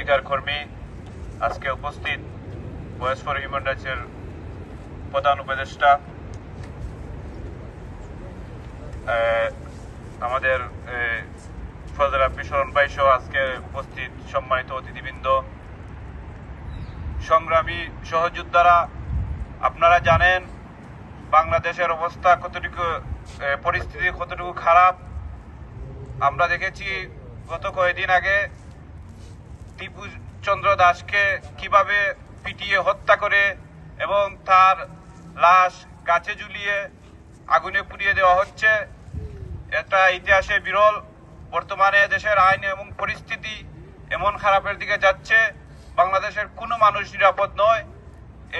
অধিকার কর্মী আজকে উপস্থিত ভয়েস ফর হিউম্যান রাইটসের প্রধান উপদেষ্টা আমাদের আহ, ফজল আব্বি শরণ ভাই সহ আজকে উপস্থিত সম্মানিত অতিথিবৃন্দ সংগ্রামী সহযোদ্ধারা আপনারা জানেন বাংলাদেশের অবস্থা কতটুকু পরিস্থিতি কতটুকু খারাপ। আমরা দেখেছি গত কয়েকদিন আগে টিপু চন্দ্র দাসকে কীভাবে পিটিয়ে হত্যা করে এবং তার লাশ গাছে ঝুলিয়ে আগুনে পুড়িয়ে দেওয়া হচ্ছে, এটা ইতিহাসে বিরল। বর্তমানে দেশের আইন এবং পরিস্থিতি এমন খারাপের দিকে যাচ্ছে, বাংলাদেশের কোনো মানুষ নিরাপদ নয়।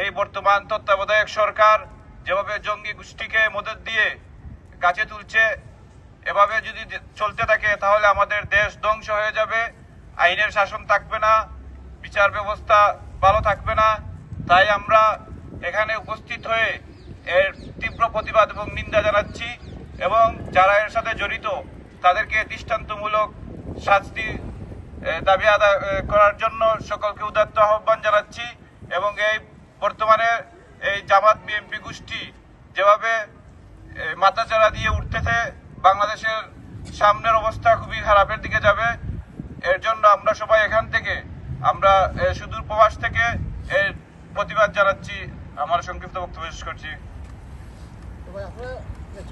এই বর্তমান তত্ত্বাবধায়ক সরকার যেভাবে জঙ্গি গোষ্ঠীকে মদত দিয়ে গাছে তুলছে, এভাবে যদি চলতে থাকে, তাহলে আমাদের দেশ ধ্বংস হয়ে যাবে। আইনের শাসন থাকবে না, বিচার ব্যবস্থা ভালো থাকবে না। তাই আমরা এখানে উপস্থিত হয়ে এর তীব্র প্রতিবাদ এবং নিন্দা জানাচ্ছি এবং যারা এর সাথে জড়িত, তাদেরকে দৃষ্টান্তমূলক শাস্তি দাবি আদায় করার জন্য সকলকে উদাত্ত আহ্বান জানাচ্ছি এবং এই বর্তমানে এই জামাত বিএনপি গোষ্ঠী যেভাবে মাথাচাড়া দিয়ে উঠতেছে, বাংলাদেশের সামনের অবস্থা খুবই খারাপের দিকে যাবে। এর জন্য আমরা সবাই এখান থেকে আমরা সুদূর প্রবাস থেকে এর প্রতিবাদ জানাচ্ছি। আমার সংক্ষিপ্ত বক্তব্য শেষ করছি।